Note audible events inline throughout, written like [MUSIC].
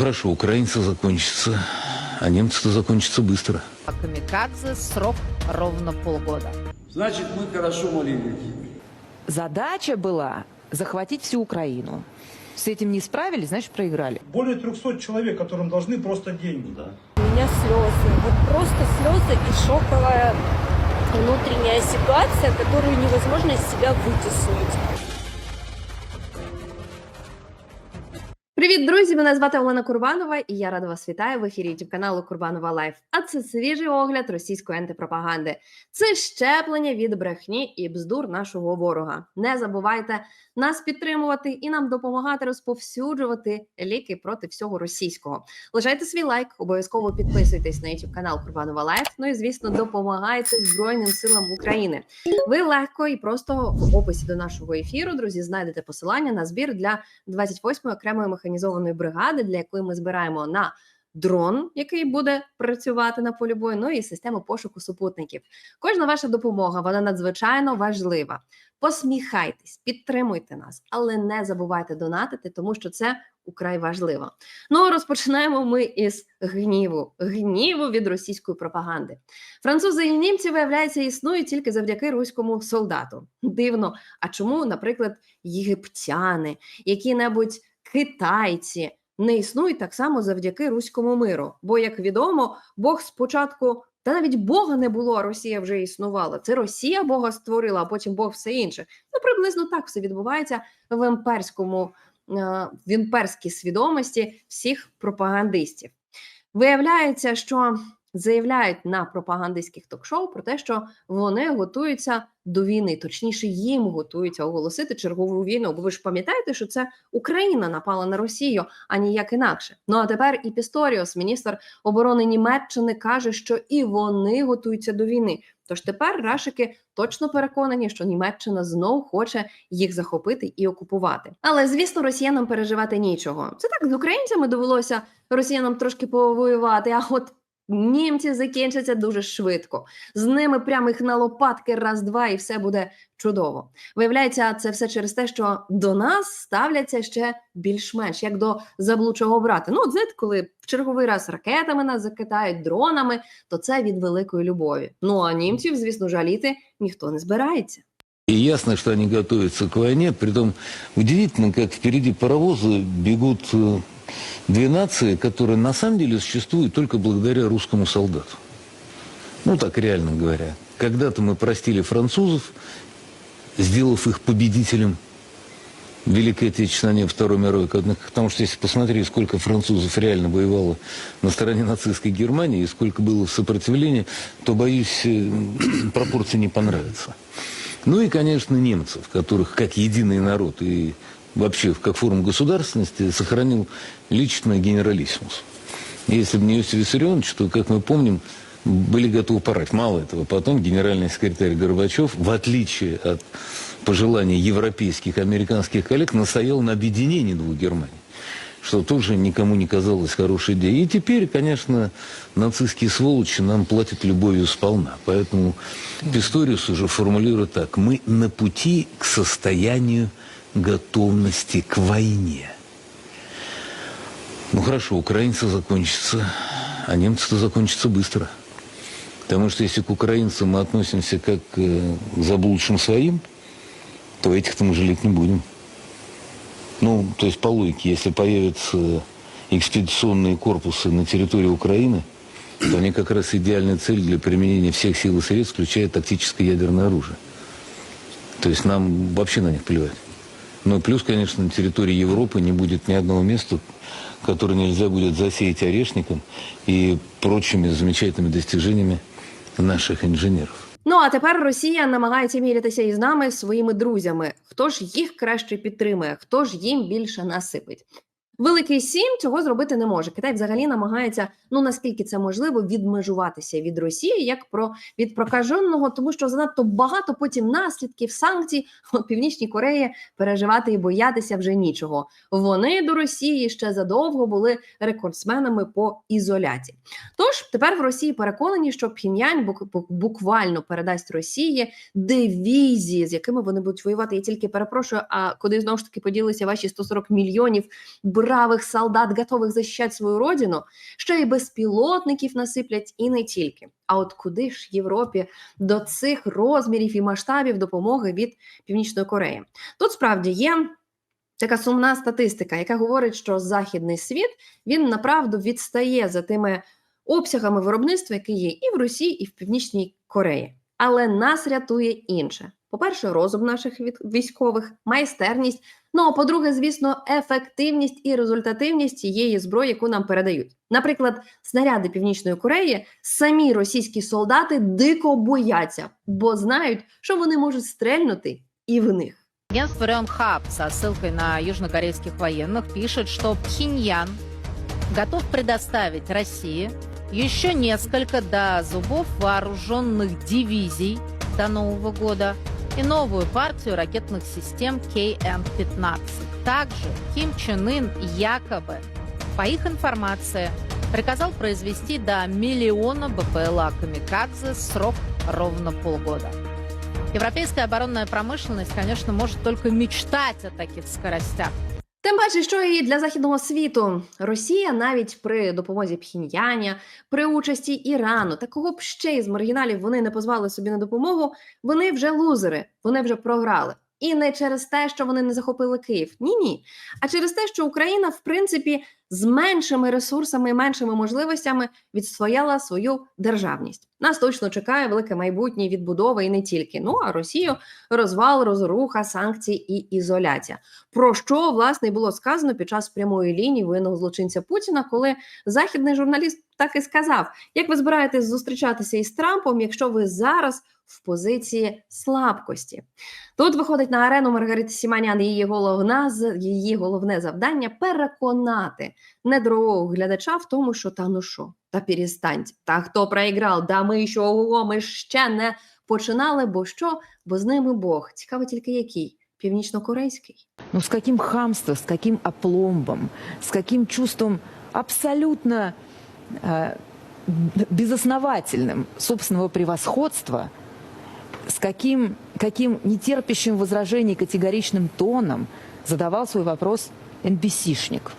хорошо, украинцы закончатся, а немцы-то закончатся быстро. А Камикадзе срок ровно полгода. Значит, мы хорошо молились. Задача была захватить всю Украину. С этим не справились, значит, проиграли. Более 300 человек, которым должны просто деньги. У меня слезы. Вот просто слезы и шоковая внутренняя ситуация, которую невозможно из себя вытеснить. Привіт, друзі! Мене звати Олена Курбанова, і я рада вас вітаю в ефірі youtube каналу Курбанова Лайф. А це свіжий огляд російської антипропаганди. Це щеплення від брехні і бздур нашого ворога. Не забувайте нас підтримувати і нам допомагати розповсюджувати ліки проти всього російського. Лишайте свій лайк, обов'язково підписуйтесь на youtube канал Курбанова Лайф. Ну і звісно, допомагайте Збройним силам України. Ви легко і просто в описі до нашого ефіру, друзі, знайдете посилання на збір для 28-ї окремої механізованої бригади, для якої ми збираємо на дрон, який буде працювати на полі бою, ну і систему пошуку супутників. Кожна ваша допомога вона надзвичайно важлива. Посміхайтесь, підтримуйте нас, але не забувайте донатити, тому що це украй важливо. Ну розпочинаємо ми із гніву, гніву від російської пропаганди. Французи і німці, виявляється, існують тільки завдяки руському солдату. Дивно, а чому, наприклад, єгиптяни, які-небудь китайці не існують так само завдяки руському миру? Бо, як відомо, Бог спочатку. Та навіть Бога не було, а Росія вже існувала. Це Росія Бога створила, а потім Бог все інше. Ну, приблизно так все відбувається в імперському, е, в імперській свідомості всіх пропагандистів. Виявляється, що заявляють на пропагандистських ток-шоу про те, що вони готуються до війни, точніше, їм готуються оголосити чергову війну. Бо ви ж пам'ятаєте, що це Україна напала на Росію, а ніяк інакше. Ну а тепер і Пісторіус, міністр оборони Німеччини, каже, що і вони готуються до війни. Тож тепер рашики точно переконані, що Німеччина знов хоче їх захопити і окупувати. Але звісно, росіянам переживати нічого. Це так з українцями довелося росіянам трошки повоювати. А от німці закінчаться дуже швидко. З ними прямо їх на лопатки раз-два, і все буде чудово. Виявляється, це все через те, що до нас ставляться ще більш-менш як до заблучого брата. Ну, от знаєте, коли в черговий раз ракетами нас закидають, дронами, то це від великої любові. Ну а німців, звісно, жаліти ніхто не збирається. И ясно, что они готовятся к войне. Притом удивительно, как впереди паровоза бегут э, две нации, которые на самом деле существуют только благодаря русскому солдату. Ну, так реально говоря. Когда-то мы простили французов, сделав их победителем Великой Отечественной Второй мировой, потому что если посмотреть, сколько французов реально воевало на стороне нацистской Германии и сколько было сопротивления, то, боюсь, э, [CLEARS THROAT] пропорции не понравятся. Ну и, конечно, немцев, которых как единый народ и вообще как форму государственности сохранил лично генералиссимус. Если бы не Иосиф Виссарионович, то, как мы помним, были готовы порать. Мало этого, потом генеральный секретарь Горбачев, в отличие от пожеланий европейских и американских коллег, настоял на объединении двух Германий что тоже никому не казалось хорошей идеей. И теперь, конечно, нацистские сволочи нам платят любовью сполна. Поэтому Писториус уже формулирует так. Мы на пути к состоянию готовности к войне. Ну хорошо, украинцы закончатся, а немцы-то закончатся быстро. Потому что если к украинцам мы относимся как э, к заблудшим своим, то этих-то мы жалеть не будем. Ну, то есть по логике, если появятся экспедиционные корпусы на территории Украины, то они как раз идеальная цель для применения всех сил и средств, включая тактическое ядерное оружие. То есть нам вообще на них плевать. Ну плюс, конечно, на территории Европы не будет ни одного места, которое нельзя будет засеять орешником и прочими замечательными достижениями наших инженеров. Ну а тепер Росія намагається мірятися із нами своїми друзями. Хто ж їх краще підтримує, хто ж їм більше насипить? Великий сім цього зробити не може. Китай взагалі намагається, ну наскільки це можливо, відмежуватися від Росії як про від прокаженого, тому що занадто багато потім наслідків санкцій [LAUGHS] у Північній Кореї переживати і боятися вже нічого. Вони до Росії ще задовго були рекордсменами по ізоляції. Тож тепер в Росії переконані, що бук- буквально передасть Росії дивізії, з якими вони будуть воювати. Я тільки перепрошую, а куди знову ж таки поділися ваші 140 мільйонів бравых солдат, готових захищати свою родину, що і безпілотників насиплять, і не тільки. А от куди ж Європі до цих розмірів і масштабів допомоги від Північної Кореї? Тут справді є така сумна статистика, яка говорить, що західний світ він направду відстає за тими обсягами виробництва, які є і в Росії, і в Північній Кореї. Але нас рятує інше По-перше, розум наших від- військових, майстерність. Ну а по-друге, звісно, ефективність і результативність цієї зброї, яку нам передають. Наприклад, снаряди Північної Кореї самі російські солдати дико бояться, бо знають, що вони можуть стрельнути і в них. Агентство Рёнхаб со ссылкой на южнокорейских военных пишет, что Пхеньян готов предоставить России еще несколько до зубов вооруженных дивизий до Нового года и новую партию ракетных систем КН-15. Также Ким Чен Ын якобы, по их информации, приказал произвести до миллиона БПЛА «Камикадзе» срок ровно полгода. Европейская оборонная промышленность, конечно, может только мечтать о таких скоростях. Тим паче, що і для західного світу Росія навіть при допомозі Пхіньяня, при участі Ірану, такого б ще із маргіналів вони не позвали собі на допомогу. Вони вже лузери, вони вже програли. І не через те, що вони не захопили Київ. Ні, ні. А через те, що Україна, в принципі, з меншими ресурсами і меншими можливостями відстояла свою державність. Нас точно чекає велике майбутнє відбудови і не тільки. Ну а Росію розвал, розруха, санкції і ізоляція. Про що власне було сказано під час прямої лінії воєнного злочинця Путіна, коли західний журналіст так і сказав: як ви збираєтесь зустрічатися із Трампом, якщо ви зараз в позиції слабкості? Тут виходить на арену Маргарита Сіманян. Її головна з- її головне завдання переконати недорового глядача в тому, що та ну що, та перестаньте, та хто проіграв, да ми що ого, ми ще не починали, бо що? Бо з ними Бог. Цікаво тільки який північнокорейський. Ну с каким хамством, с каким опломбом, с каким чувством абсолютно безосновательным собственного превосходства, с каким, каким нетерпящим возражений категоричным тоном задавал свой вопрос NBC-шник.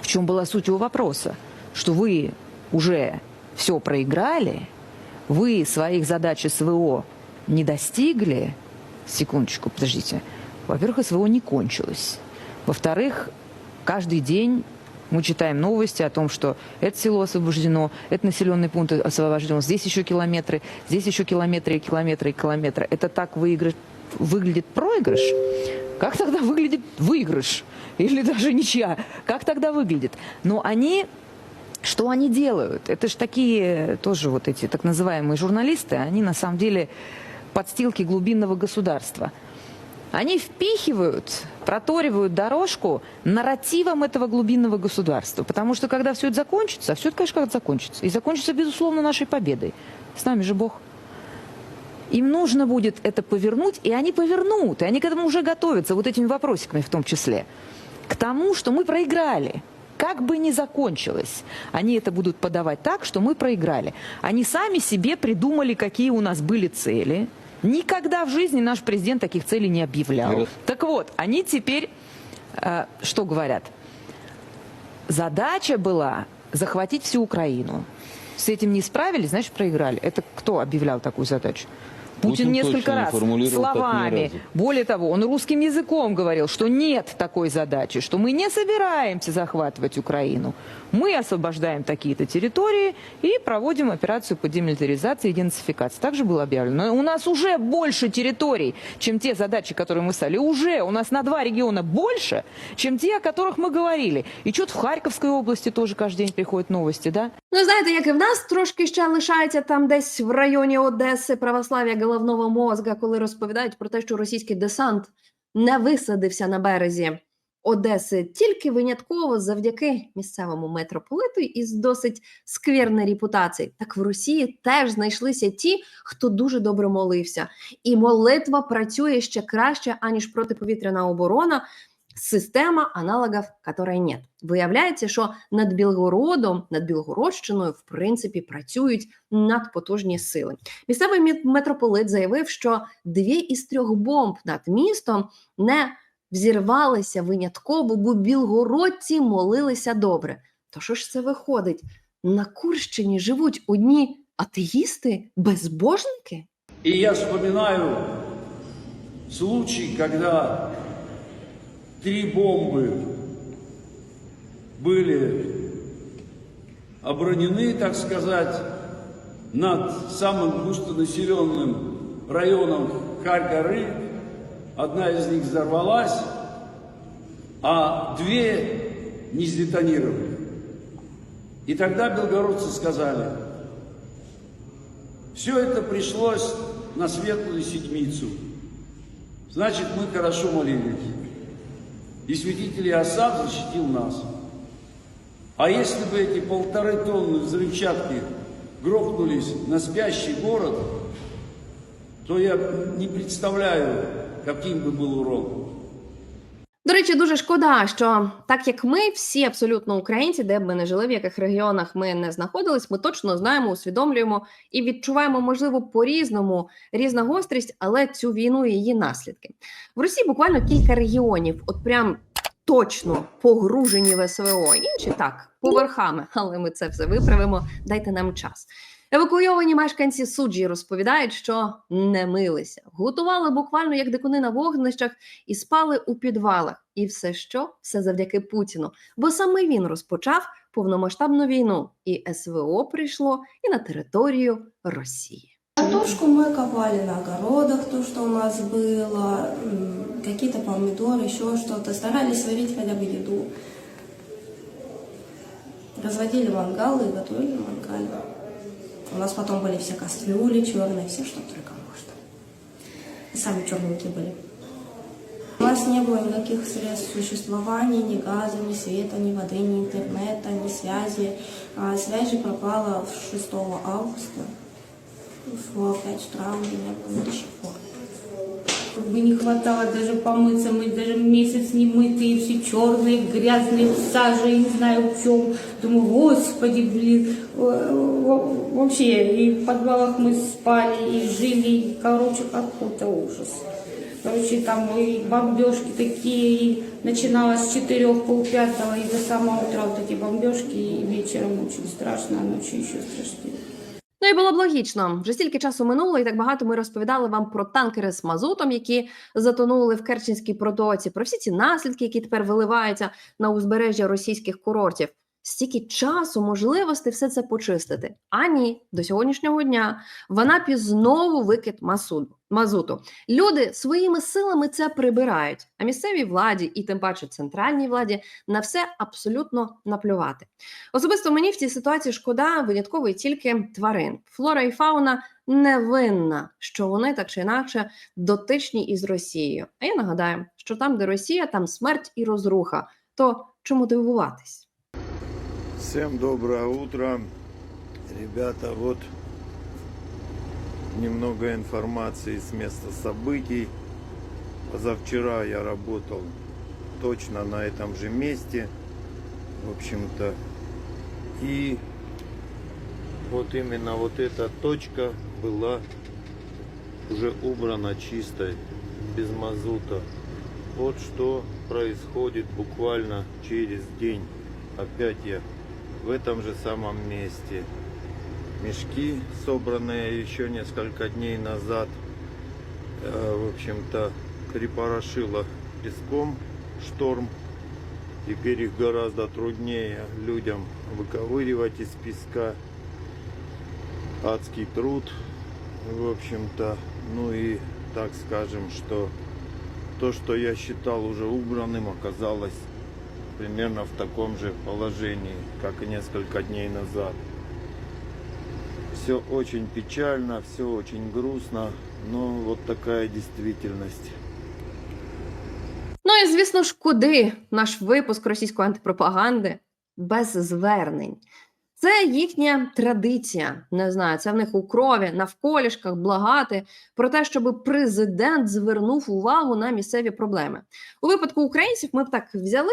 В чем была суть его вопроса? Что вы уже все проиграли, вы своих задач СВО не достигли. Секундочку, подождите. Во-первых, СВО не кончилось. Во-вторых, каждый день мы читаем новости о том, что это село освобождено, это населенный пункт освобожден, здесь еще километры, здесь еще километры и километры и километры. Это так выигрыш, выглядит проигрыш? Как тогда выглядит выигрыш? Или даже ничья? Как тогда выглядит? Но они что они делают? Это же такие тоже вот эти так называемые журналисты, они на самом деле подстилки глубинного государства. Они впихивают, проторивают дорожку нарративом этого глубинного государства. Потому что когда все это закончится, все это, конечно, когда закончится. И закончится, безусловно, нашей победой. С нами же Бог. Им нужно будет это повернуть, и они повернут. И они к этому уже готовятся, вот этими вопросиками в том числе. К тому, что мы проиграли. Как бы ни закончилось, они это будут подавать так, что мы проиграли. Они сами себе придумали, какие у нас были цели. Никогда в жизни наш президент таких целей не объявлял. Так вот, они теперь э, что говорят? Задача была захватить всю Украину. С этим не справились, значит, проиграли. Это кто объявлял такую задачу? Путин, Путин несколько не раз ни словами. Более того, он русским языком говорил, что нет такой задачи, что мы не собираемся захватывать Украину. Мы освобождаем такие-то территории и проводим операцию по демилитаризации и денацификации. Также было объявлено. Но у нас уже больше территорий, чем те задачи, которые мы ставили. Уже у нас на два региона больше, чем те, о которых мы говорили. И что-то в Харьковской области тоже каждый день приходят новости, да? Ну, знаєте, як і в нас трошки ще лишається там десь в районі Одеси православ'я головного мозга, коли розповідають про те, що російський десант не висадився на березі Одеси тільки винятково завдяки місцевому митрополиту із досить скверної репутації. Так в Росії теж знайшлися ті, хто дуже добре молився, і молитва працює ще краще аніж протиповітряна оборона. Система аналогів, которой нет. Виявляється, що над Білгородом, над Білгородщиною, в принципі, працюють надпотужні сили. Місцевий мі- митрополит заявив, що дві із трьох бомб над містом не взірвалися винятково, бо білгородці молилися добре. То що ж це виходить? На Курщині живуть одні атеїсти, безбожники? И я вспоминаю случай, когда три бомбы были обронены, так сказать, над самым густонаселенным районом Харь-горы. Одна из них взорвалась, а две не сдетонировали. И тогда белгородцы сказали, все это пришлось на светлую седмицу. Значит, мы хорошо молились. И святитель Асад защитил нас. А если бы эти полторы тонны взрывчатки грохнулись на спящий город, то я не представляю, каким бы был урон. До речі, дуже шкода, що так як ми всі абсолютно українці, де б ми не жили, в яких регіонах ми не знаходились, ми точно знаємо, усвідомлюємо і відчуваємо, можливо, по-різному різна гострість, але цю війну і її наслідки. В Росії буквально кілька регіонів, от прям точно погружені в СВО. Інші так, поверхами, але ми це все виправимо. Дайте нам час. Евакуйовані мешканці суджі розповідають, що не милися, готували буквально як дикуни на вогнищах і спали у підвалах. І все що? Все завдяки Путіну. Бо саме він розпочав повномасштабну війну, і СВО прийшло і на територію Росії. Картошку мы копали на огородах, то, что у нас было, м, какие-то помидоры, еще что-то. Старались сварить хотя бы еду. Разводили мангалы и готовили на мангале. У нас потом были все кастрюли черные, все, что только можно. И сами черненькие были. У нас не было никаких средств существования, ни газа, ни света, ни воды, ни интернета, ни связи. А же пропала 6 августа. В 5 утра уже не было до сих. Как бы не хватало даже помыться, мы даже месяц не мытые, все черные, грязные, в саже, не знаю в чем. Думаю, господи, блин, во- вообще, и в подвалах мы спали, и жили, и, короче, какой-то ужас. Короче, там и бомбежки такие, и начиналось с четырех, полпятого, и до самого утра вот эти бомбежки, и вечером очень страшно, а ночью еще страшнее. І було б логічно. Вже стільки часу минуло, і так багато ми розповідали вам про танкери з мазутом, які затонули в Керченській протоці, про всі ці наслідки, які тепер виливаються на узбережжя російських курортів. Стільки часу, можливостей все це почистити. А ні, до сьогоднішнього дня в Анапі знову викид мазуту. Люди своїми силами це прибирають, а місцевій владі і тим паче центральній владі на все абсолютно наплювати. Особисто мені в цій ситуації шкода винятково і тільки тварин. Флора і фауна невинна, що вони так чи інакше дотичні із Росією. А я нагадаю, що там, де Росія, там смерть і розруха. То чому дивуватись? Всем доброе утро. Ребята, вот немного информации с места событий. Позавчера я работал точно на этом же месте. В общем-то. И вот именно вот эта точка была уже убрана чистой, без мазута. Вот что происходит буквально через день. Опять я в этом же самом месте. Мешки, собранные еще несколько дней назад, э, в общем-то, припорошило песком шторм. Теперь их гораздо труднее людям выковыривать из песка. Адский труд, в общем-то. Ну и так скажем, что то, что я считал уже убранным, оказалось примерно в таком же положении, как и несколько дней назад. Все очень печально, все очень грустно, но вот такая действительность. Ну і звісно ж, куди наш випуск російської антипропаганди без звернень. Це їхня традиція. Не знаю, це в них у крові, навколішках благати про те, щоб президент звернув увагу на місцеві проблеми. У випадку українців ми б так взяли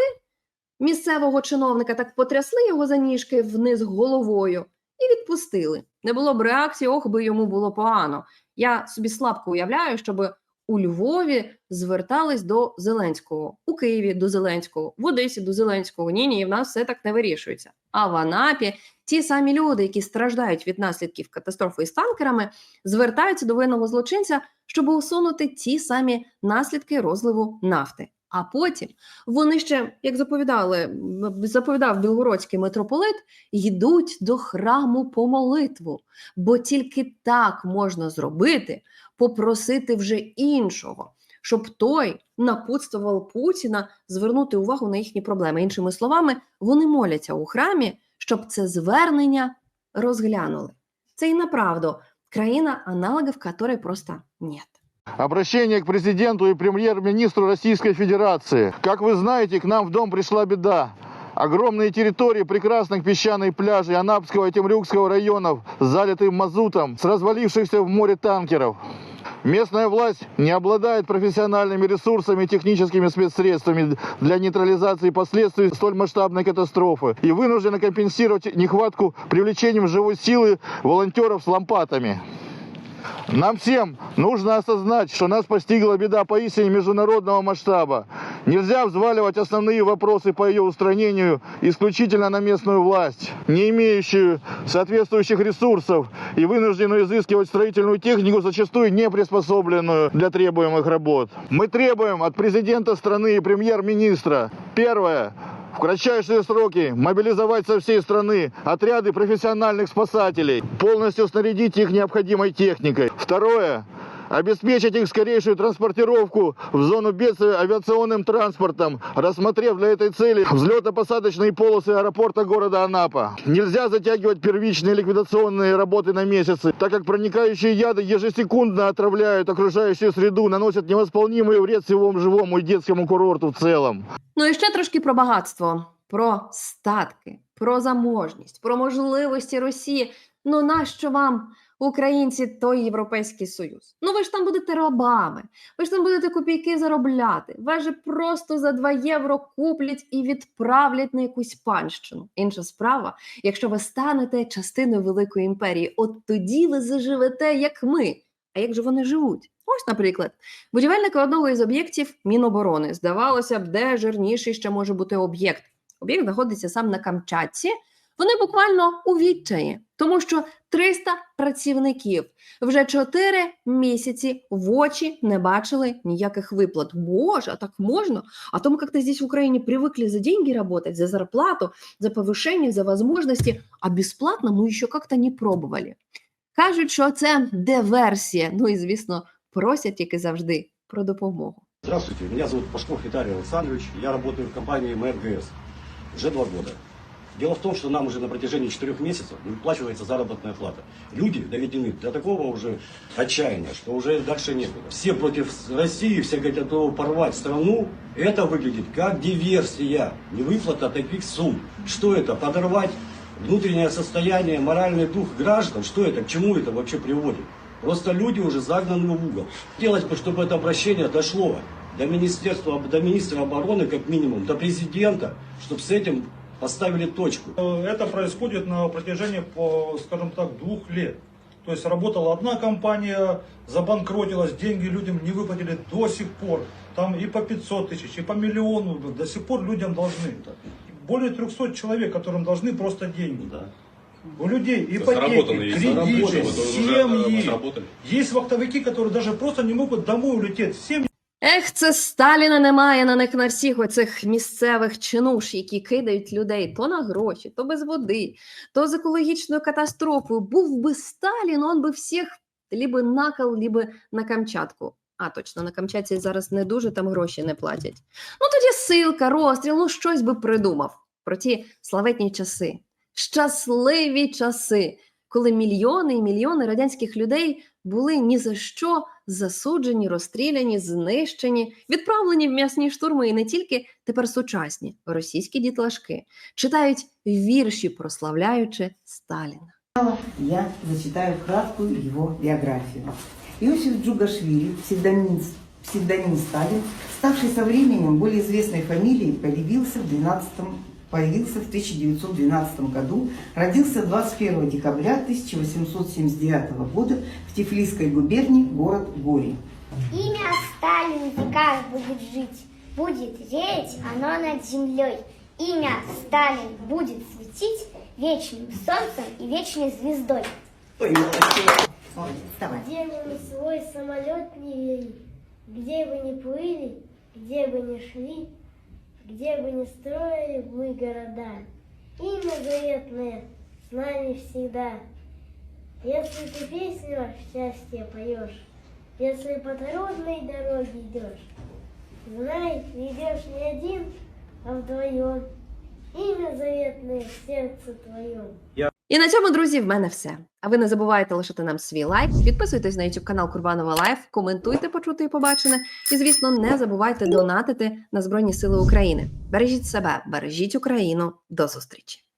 місцевого чиновника, так потрясли його за ніжки вниз головою і відпустили. Не було б реакції, ох би йому було погано. Я собі слабко уявляю, щоб у Львові звертались до Зеленського, у Києві до Зеленського, в Одесі до Зеленського. Ні, ні, в нас все так не вирішується. А в Анапі ті самі люди, які страждають від наслідків катастрофи із танкерами, звертаються до воєнного злочинця, щоб усунути ті самі наслідки розливу нафти. А потім вони ще, як заповідали, заповідав білгородський митрополит, йдуть до храму по молитву, бо тільки так можна зробити, попросити вже іншого, щоб той напутствував Путіна звернути увагу на їхні проблеми. Іншими словами, вони моляться у храмі, щоб це звернення розглянули. Це і направду країна, аналогів которой просто нет. Обращение к президенту и премьер-министру Российской Федерации. Как вы знаете, к нам в дом пришла беда. Огромные территории прекрасных песчаных пляжей Анапского и Темрюкского районов залиты мазутом с развалившихся в море танкеров. Местная власть не обладает профессиональными ресурсами и техническими спецсредствами для нейтрализации последствий столь масштабной катастрофы и вынуждена компенсировать нехватку привлечением живой силы волонтеров с лампатами. Нам всем нужно осознать, что нас постигла беда поистине международного масштаба. Нельзя взваливать основные вопросы по ее устранению исключительно на местную власть, не имеющую соответствующих ресурсов и вынужденную изыскивать строительную технику, зачастую не приспособленную для требуемых работ. Мы требуем от президента страны и премьер-министра, первое, в кратчайшие сроки мобилизовать со всей страны отряды профессиональных спасателей, полностью снарядить их необходимой техникой. Второе. Обеспечить их скорейшую транспортировку в зону бедствия авиационным транспортом, рассмотрев для этой цели взлетно-посадочные полосы аэропорта города Анапа. Нельзя затягивать первичные ликвидационные работы на месяцы, так как проникающие яды ежесекундно отравляют окружающую среду, наносят невосполнимый вред всему живому и детскому курорту в целом. Ну і ще трошки про багатство, про статки, про заможність, про можливості Росії. Ну нащо вам, Українці, той Європейський Союз? Ну ви ж там будете рабами, ви ж там будете копійки заробляти. Вас же просто за 2 євро куплять і відправлять на якусь панщину. Інша справа, якщо ви станете частиною великої імперії, от тоді ви заживете, як ми. А як же вони живуть? Ось, наприклад, будівельники одного із об'єктів Міноборони. Здавалося б, де жирніший ще може бути об'єкт. Об'єкт знаходиться сам на Камчатці. Вони буквально у відчаї, тому що 300 працівників вже 4 місяці в очі не бачили ніяких виплат. Боже, а так можна? А то мы как-то здесь в Украине привыкли за деньги работать, за зарплату, за повышение, за возможности, а бесплатно мы еще как-то не пробували. Кажуть, що це диверсія. Ну і звісно, просять тільки завжди про допомогу. Здравствуйте, меня зовут Пашков Виталий Александрович. Я работаю в компании МРГС уже два года. Дело в том, что нам уже на протяжении четырех месяцев не выплачивается заработная плата. Люди доведены до такого уже отчаяния, что уже дальше некуда. Все против России, все готовы порвать страну. Это выглядит как диверсия, не выплата таких сумм. Что это? Подорвать внутреннее состояние, моральный дух граждан? Что это? К чему это вообще приводит? Просто люди уже загнаны в угол. Делать бы, чтобы это обращение дошло до Министерства, до министра обороны, как минимум, до президента, чтобы с этим поставили точку. Э, Это происходит на протяжении, по, скажем так, двух лет. То есть работала одна компания, забанкротилась, деньги людям не выплатили до сих пор. Там и по 500 тысяч, и по миллиону до сих пор людям должны. Более 300 человек, которым должны просто деньги. Да. У людей ипотеки, кредиты, э, семьи. Есть вахтовики, которые даже просто не могут домой улететь. Семьи Ех, це Сталіна немає на них на всіх оцих місцевих чинуш, які кидають людей то на гроші, то без води, то з екологічною катастрофою. Був би Сталін, он би всіх либо на кол, либо на Камчатку. А, точно, на Камчатці зараз не дуже там гроші не платять. Ну тоді силка, розстріл, ну щось би придумав про ті славетні часи, щасливі часи, коли мільйони і мільйони радянських людей були ні за що засуджені, розстріляні, знищені, відправлені в м'ясні штурми, і не тільки тепер сучасні російські дітлашки читають вірші, прославляючи Сталіна. Я зачитаю краткую его биографию. Иосиф Джугашвили, псевдоним, псевдоним Сталин, ставший со временем более известной фамилией, появился в 12 появился в 1912 году, родился 21 декабря 1879 года в Тифлисской губернии, город Гори. Имя Сталин в веках будет жить, будет реять оно над землей. Имя Сталин будет светить вечным солнцем и вечной звездой. Ой, молодец. Молодец, давай. Где мы свой самолет не вели, где бы ни плыли, где бы ни шли, где бы ни строили мы города. Имя заветное с нами всегда. Если ты песню счастье поешь, если по трудной дороге идешь, знай, идешь не один, а вдвоем. Имя заветное в сердце твоем. І на цьому, друзі, в мене все. А ви не забувайте лишити нам свій лайк, підписуйтесь на YouTube канал Курбанова Лайф, коментуйте почути і побачене. І, звісно, не забувайте донатити на Збройні Сили України. Бережіть себе, бережіть Україну. До зустрічі!